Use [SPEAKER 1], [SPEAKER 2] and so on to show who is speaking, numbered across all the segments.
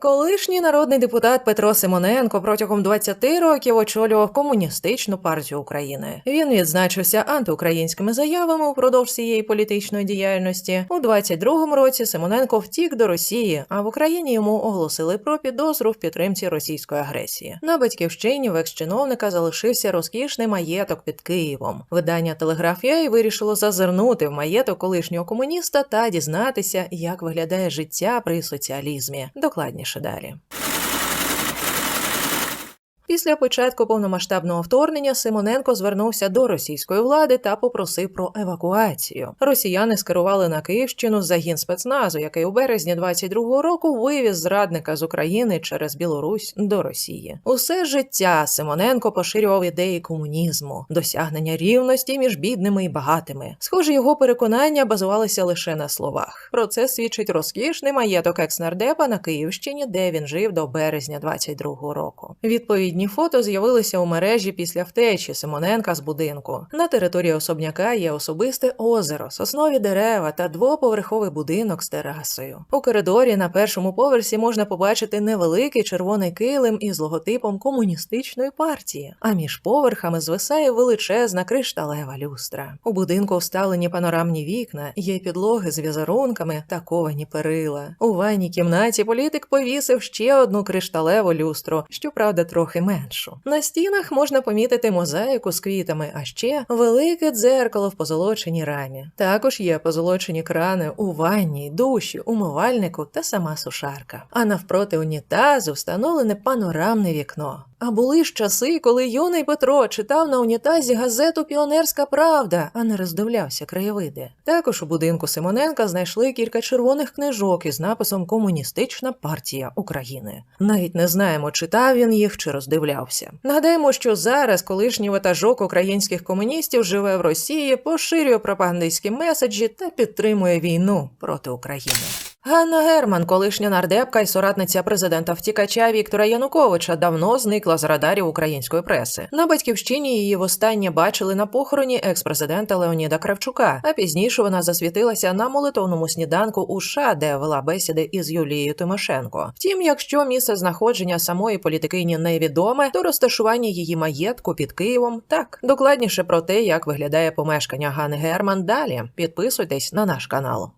[SPEAKER 1] Колишній народний депутат Петро Симоненко протягом 20 років очолював комуністичну партію України. Він відзначився антиукраїнськими заявами упродовж цієї політичної діяльності. У 22-му році Симоненко втік до Росії, а в Україні йому оголосили про підозру в підтримці російської агресії. На батьківщині в екс-чиновника залишився розкішний маєток під Києвом. Видання Телеграф.ua вирішило зазирнути в маєток колишнього комуніста та дізнатися, як виглядає життя при соціалізмі. Докладніше далі. Після початку повномасштабного вторгнення Симоненко звернувся до російської влади та попросив про евакуацію. Росіяни скерували на Київщину загін спецназу, який у березні 22-го року вивіз зрадника з України через Білорусь до Росії. Усе життя Симоненко поширював ідеї комунізму, досягнення рівності між бідними і багатими. Схоже, його переконання базувалися лише на словах. Про це свідчить розкішний маєток екснардепа на Київщині, де він жив до березня 22-го року. Відповідні фото з'явилися у мережі після втечі Симоненка з будинку. На території особняка є особисте озеро, соснові дерева та двоповерховий будинок з терасою. У коридорі на першому поверсі можна побачити невеликий червоний килим із логотипом комуністичної партії. А між поверхами звисає величезна кришталева люстра. У будинку вставлені панорамні вікна, є підлоги з візерунками та ковані перила. У ванній кімнаті політик повісив ще одну кришталеву люстру, щоправда, трохи меншу. На стінах можна помітити мозаїку з квітами, а ще велике дзеркало в позолоченій рамі. Також є позолочені крани у ванні, душі, умивальнику та сама сушарка. А навпроти унітазу встановлене панорамне вікно. А були ж часи, коли юний Петро читав на унітазі газету Піонерська Правда, а не роздивлявся краєвиди. Також у будинку Симоненка знайшли кілька червоних книжок із написом Комуністична партія України. Навіть не знаємо, читав він їх чи роздивлявся. Нагадаємо, що зараз колишній ватажок українських комуністів живе в Росії, поширює пропагандистські меседжі та підтримує війну проти України. Ганна Герман, колишня нардепка і соратниця президента втікача Віктора Януковича, давно зникла з радарів української преси. На батьківщині її востаннє бачили на похороні екс-президента Леоніда Кравчука. А пізніше вона засвітилася на молитовному сніданку у США, де вела бесіди із Юлією Тимошенко. Втім, якщо місце знаходження самої політикині невідоме, то розташування її маєтку під Києвом так докладніше про те, як виглядає помешкання Ганни Герман. Далі підписуйтесь на наш канал.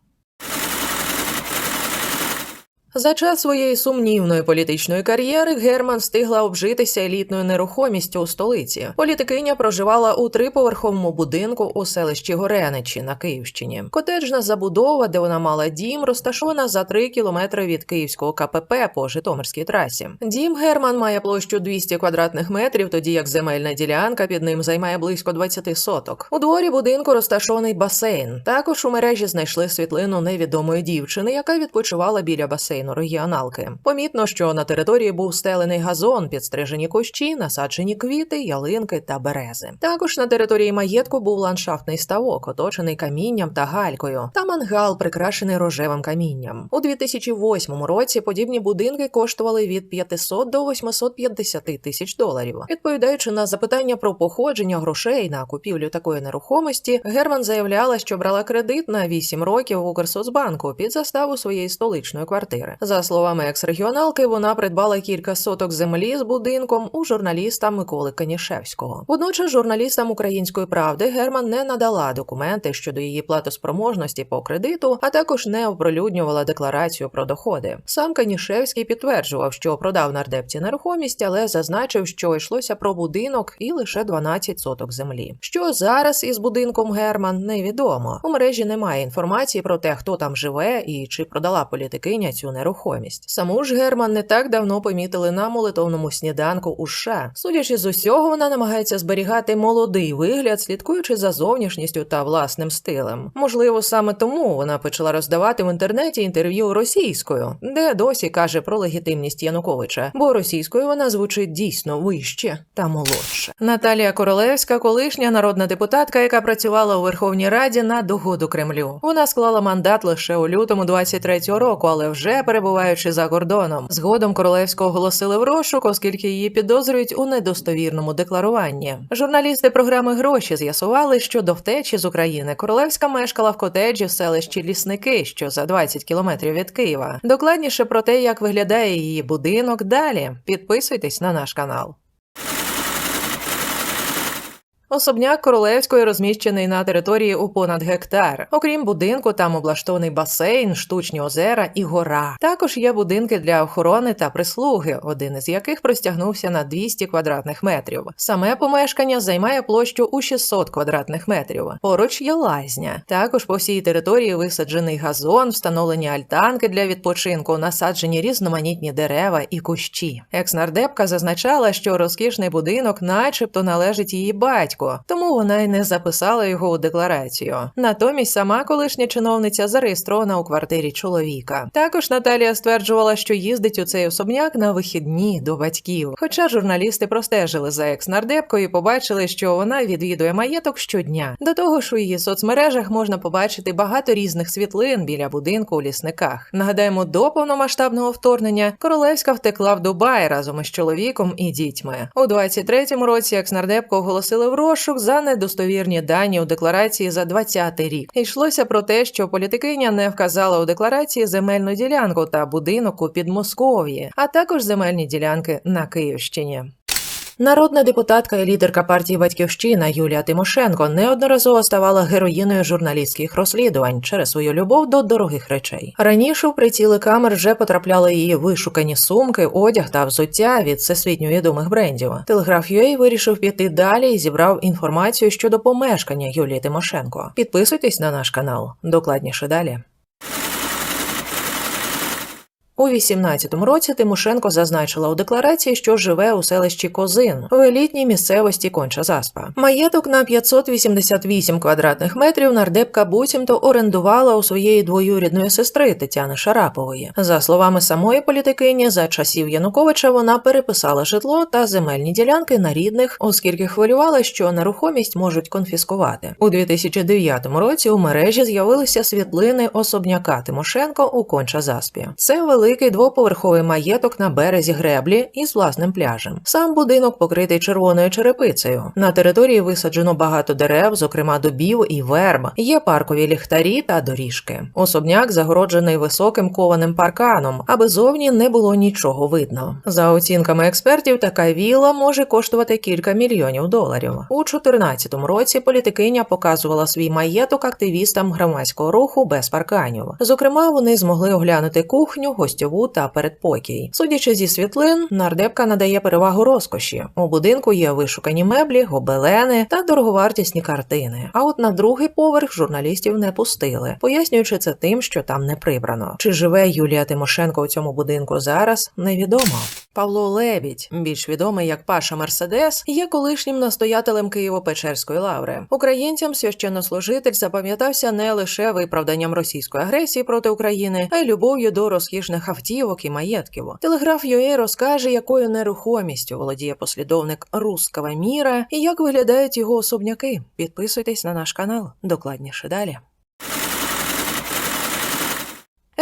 [SPEAKER 1] За час своєї сумнівної політичної кар'єри Герман встигла обжитися елітною нерухомістю у столиці. Політикиня проживала у триповерховому будинку у селищі Гореничі на Київщині. Котеджна забудова, де вона мала дім, розташована за три кілометри від київського КПП по Житомирській трасі. Дім Герман має площу 200 квадратних метрів, тоді як земельна ділянка під ним займає близько 20 соток. У дворі будинку розташований басейн. Також у мережі знайшли світлину невідомої дівчини, яка відпочивала біля басейну регіоналки. Помітно, що на території був стелений газон, підстрижені кущі, насаджені квіти, ялинки та берези. Також на території маєтку був ландшафтний ставок, оточений камінням та галькою, та мангал, прикрашений рожевим камінням. У 2008 році подібні будинки коштували від 500 до 850 тисяч доларів. Відповідаючи на запитання про походження грошей на купівлю такої нерухомості, Герман заявляла, що брала кредит на 8 років в Укрсоцбанку під заставу своєї столичної квартири. За словами екс-регіоналки, вона придбала кілька соток землі з будинком у журналіста Миколи Канішевського. Водночас журналістам української правди Герман не надала документи щодо її платоспроможності по кредиту, а також не оприлюднювала декларацію про доходи. Сам Канішевський підтверджував, що продав нардепці нерухомість, але зазначив, що йшлося про будинок і лише 12 соток землі. Що зараз із будинком Герман невідомо. У мережі немає інформації про те, хто там живе і чи продала політикиня цю нерухомість. Саму ж Герман не так давно помітили на молитовному сніданку у США. Судячи з усього, вона намагається зберігати молодий вигляд, слідкуючи за зовнішністю та власним стилем. Можливо, саме тому вона почала роздавати в інтернеті інтерв'ю російською, де досі каже про легітимність Януковича, бо російською вона звучить дійсно вище та молодше. Наталія Королевська, колишня народна депутатка, яка працювала у Верховній Раді на догоду Кремлю. Вона склала мандат лише у лютому 23-го року, але вже перебуваючи за кордоном. Згодом королевську оголосили в розшук, оскільки її підозрюють у недостовірному декларуванні. Журналісти програми гроші з'ясували, що до втечі з України королевська мешкала в котеджі в селищі Лісники, що за 20 кілометрів від Києва. Докладніше про те, як виглядає її будинок. Далі підписуйтесь на наш канал. Особняк королевської розміщений на території у понад гектар. Окрім будинку, там облаштований басейн, штучні озера і гора. Також є будинки для охорони та прислуги, один із яких простягнувся на 200 квадратних метрів. Саме помешкання займає площу у 600 квадратних метрів. Поруч є лазня. Також по всій території висаджений газон, встановлені альтанки для відпочинку, насаджені різноманітні дерева і кущі. Екснардепка зазначала, що розкішний будинок, начебто, належить її батьку батько, тому вона й не записала його у декларацію. Натомість сама колишня чиновниця зареєстрована у квартирі чоловіка. Також Наталія стверджувала, що їздить у цей особняк на вихідні до батьків. Хоча журналісти простежили за екс-нардепкою побачили, що вона відвідує маєток щодня. До того ж, у її соцмережах можна побачити багато різних світлин біля будинку у лісниках. Нагадаємо, до повномасштабного вторгнення королевська втекла в Дубай разом із чоловіком і дітьми. У 23-му році екс-нардепку оголосили в розшук за недостовірні дані у декларації за 20-й рік. Йшлося про те, що політикиня не вказала у декларації земельну ділянку та будинок у Підмосков'ї, а також земельні ділянки на Київщині. Народна депутатка і лідерка партії Батьківщина Юлія Тимошенко неодноразово ставала героїною журналістських розслідувань через свою любов до дорогих речей. Раніше в приціли камер вже потрапляли її вишукані сумки, одяг та взуття від всесвітньо відомих брендів. Телеграф UA вирішив піти далі і зібрав інформацію щодо помешкання Юлії Тимошенко. Підписуйтесь на наш канал. Докладніше далі. У 18-му році Тимошенко зазначила у декларації, що живе у селищі Козин в елітній місцевості Конча Заспа. Маєток на 588 квадратних метрів нардепка буцімто орендувала у своєї двоюрідної сестри Тетяни Шарапової. За словами самої політикині, за часів Януковича вона переписала житло та земельні ділянки на рідних, оскільки хвилювала, що нерухомість можуть конфіскувати. У 2009 році у мережі з'явилися світлини особняка Тимошенко у Конча Заспі. Це вели великий двоповерховий маєток на березі греблі із власним пляжем. Сам будинок покритий червоною черепицею. На території висаджено багато дерев, зокрема дубів і верб. Є паркові ліхтарі та доріжки. Особняк загороджений високим кованим парканом, аби зовні не було нічого видно. За оцінками експертів, така віла може коштувати кілька мільйонів доларів. У 2014 році політикиня показувала свій маєток активістам громадського руху без парканів. Зокрема, вони змогли оглянути кухню, гостьову та передпокій. Судячи зі світлин, нардепка надає перевагу розкоші. У будинку є вишукані меблі, гобелени та дороговартісні картини. А от на другий поверх журналістів не пустили, пояснюючи це тим, що там не прибрано. Чи живе Юлія Тимошенко у цьому будинку зараз, невідомо. Павло Лебідь, більш відомий як Паша Мерседес, є колишнім настоятелем Києво-Печерської лаври. Українцям священнослужитель запам'ятався не лише виправданням російської агресії проти України, а й любов'ю до розкішних автівок і маєтків. Телеграф UA розкаже, якою нерухомістю володіє послідовник руского міра і як виглядають його особняки. Підписуйтесь на наш канал. Докладніше далі.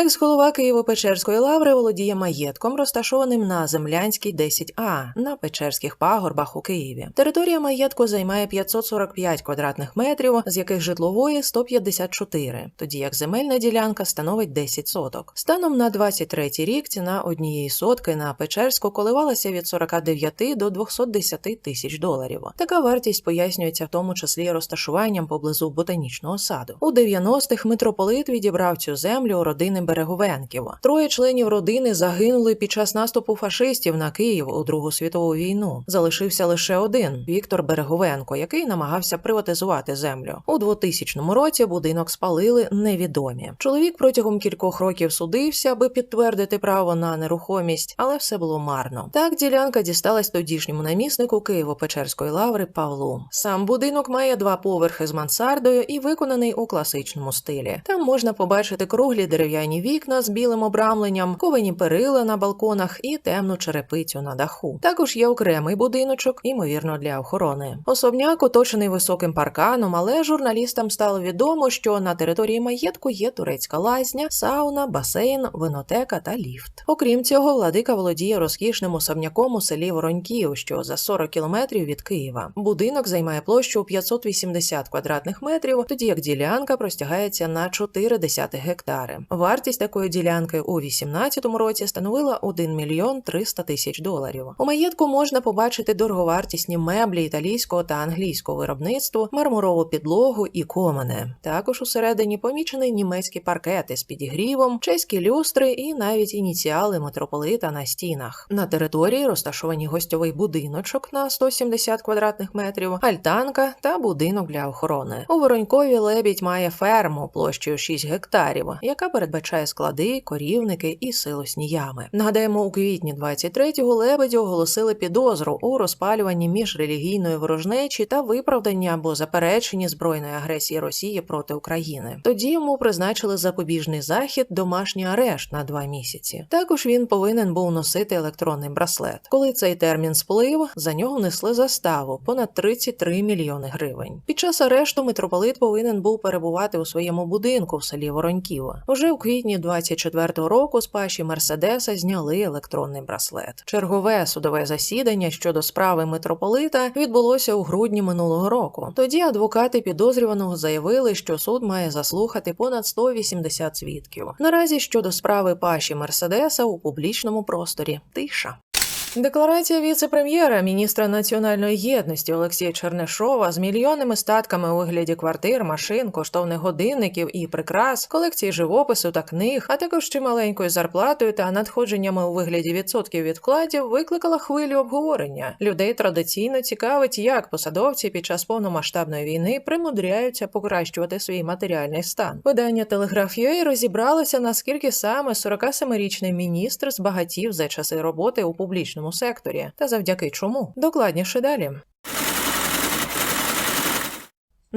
[SPEAKER 1] Екс-голова Києво-Печерської лаври володіє маєтком, розташованим на Землянській 10А на Печерських пагорбах у Києві. Територія маєтку займає 545 квадратних метрів, з яких житлової 154, тоді як земельна ділянка становить 10 соток. Станом на 23 рік ціна однієї сотки на Печерську коливалася від 49 до 210 тисяч доларів. Така вартість пояснюється в тому числі розташуванням поблизу ботанічного саду. У 90-х митрополит відібрав цю землю у родини Береговенків. Троє членів родини загинули під час наступу фашистів на Київ у Другу світову війну. Залишився лише один Віктор Береговенко, який намагався приватизувати землю. У 2000 році будинок спалили невідомі. Чоловік протягом кількох років судився, аби підтвердити право на нерухомість, але все було марно. Так ділянка дісталась тодішньому наміснику Києво-Печерської лаври Павлу. Сам будинок має два поверхи з мансардою і виконаний у класичному стилі. Там можна побачити круглі дерев'яні рафіновані вікна з білим обрамленням, ковані перила на балконах і темну черепицю на даху. Також є окремий будиночок, ймовірно, для охорони. Особняк оточений високим парканом, але журналістам стало відомо, що на території маєтку є турецька лазня, сауна, басейн, винотека та ліфт. Окрім цього, владика володіє розкішним особняком у селі Вороньків, що за 40 кілометрів від Києва. Будинок займає площу 580 квадратних метрів, тоді як ділянка простягається на 4 десятих гектари. Вартість такої ділянки у 2018 році становила 1 мільйон 300 тисяч доларів. У маєтку можна побачити дороговартісні меблі італійського та англійського виробництва, мармурову підлогу і комини. Також усередині помічений німецькі паркети з підігрівом, чеські люстри і навіть ініціали митрополита на стінах. На території розташовані гостьовий будиночок на 170 квадратних метрів, альтанка та будинок для охорони. У Воронькові лебідь має ферму площею 6 гектарів, яка передбачає склади, корівники і силосні ями. Нагадаємо, у квітні 23-го лебедю оголосили підозру у розпалюванні міжрелігійної ворожнечі та виправданні або запереченні збройної агресії Росії проти України. Тоді йому призначили запобіжний захід, домашній арешт на два місяці. Також він повинен був носити електронний браслет. Коли цей термін сплив, за нього внесли заставу понад 33 мільйони гривень. Під час арешту митрополит повинен був перебувати у своєму будинку в селі Вороньків. Уже у квітні 24-го року з паші Мерседеса зняли електронний браслет. Чергове судове засідання щодо справи митрополита відбулося у грудні минулого року. Тоді адвокати підозрюваного заявили, що суд має заслухати понад 180 свідків. Наразі щодо справи паші Мерседеса у публічному просторі тиша. Декларація віце-прем'єра, міністра національної єдності Олексія Чернишова з мільйонними статками у вигляді квартир, машин, коштовних годинників і прикрас, колекції живопису та книг, а також чималенькою зарплатою та надходженнями у вигляді відсотків від вкладів, викликала хвилю обговорення. Людей традиційно цікавить, як посадовці під час повномасштабної війни примудряються покращувати свій матеріальний стан. Видання Телеграф.ua розібралося, наскільки саме 47-річний міністр збагатів за часи роботи у публічному секторі, та завдяки чому. Докладніше далі.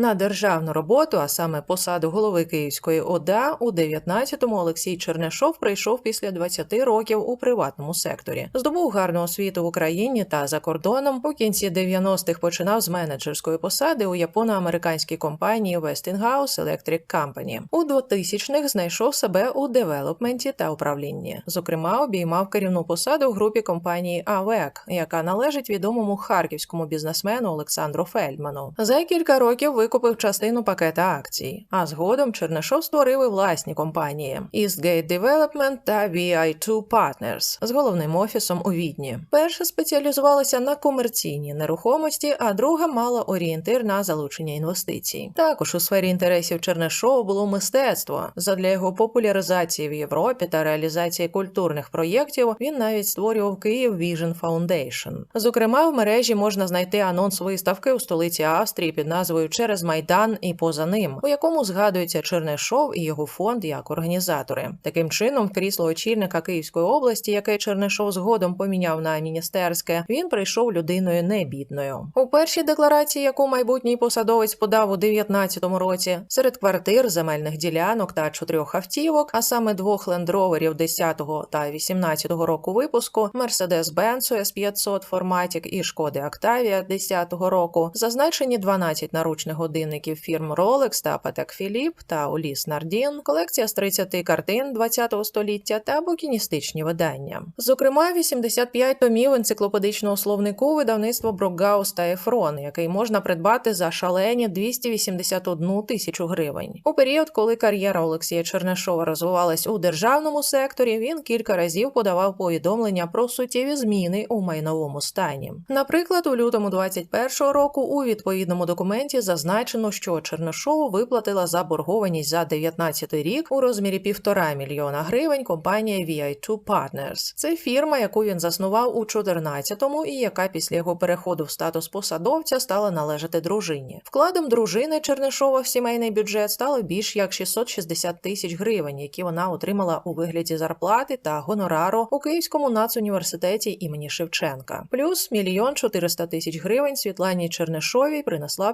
[SPEAKER 1] На державну роботу, а саме посаду голови Київської ОДА, у 19-му Олексій Чернешов прийшов після 20 років у приватному секторі. Здобув гарну освіту в Україні та за кордоном. У кінці 90-х починав з менеджерської посади у японо-американській компанії Westinghouse Electric Company. У 2000-х знайшов себе у девелопменті та управлінні. Зокрема, обіймав керівну посаду в групі компанії АВЕК, яка належить відомому харківському бізнесмену Олександру Фельдману. За кілька років викупив частину пакета акцій, а згодом Чернишов створив і власні компанії Eastgate Development та VI2 Partners з головним офісом у Відні. Перша спеціалізувалася на комерційній нерухомості, а друга мала орієнтир на залучення інвестицій. Також у сфері інтересів Чернишова було мистецтво. Задля його популяризації в Європі та реалізації культурних проєктів він навіть створював Київ Vision Foundation. Зокрема, в мережі можна знайти анонс виставки у столиці Австрії під назвою Через Майдан і поза ним, у якому згадується Чернишов і його фонд як організатори. Таким чином, крісло очільника Київської області, яке Чернишов згодом поміняв на міністерське, він прийшов людиною небідною. У першій декларації, яку майбутній посадовець подав у 19-му році, серед квартир, земельних ділянок та чотирьох автівок, а саме двох лендроверів 10-го та 18-го року випуску, Mercedes-Benz S500 Formatic і Шкоди Octavia 10-го року, зазначені 12 наручних годинників фірм Rolex та Patek Philippe та Ulysse Nardin, колекція з 30 картин 20-го століття та букіністичні видання. Зокрема, 85 томів енциклопедичного словнику видавництва Брокгаус та Ефрон, який можна придбати за шалені 281 тисячу гривень. У період, коли кар'єра Олексія Чернишова розвивалась у державному секторі, він кілька разів подавав повідомлення про суттєві зміни у майновому стані. Наприклад, у лютому 21-го року у відповідному документі зазначено, що Чернишову виплатила заборгованість за 19 рік у розмірі півтора мільйона гривень компанія VI2 Partners. Це фірма, яку він заснував у 14-му і яка після його переходу в статус посадовця стала належати дружині. Вкладом дружини Чернишова в сімейний бюджет стало більш як 660 тисяч гривень, які вона отримала у вигляді зарплати та гонорару у Київському нацуніверситеті імені Шевченка. Плюс мільйон 400 тисяч гривень Світлані Чернишовій принесла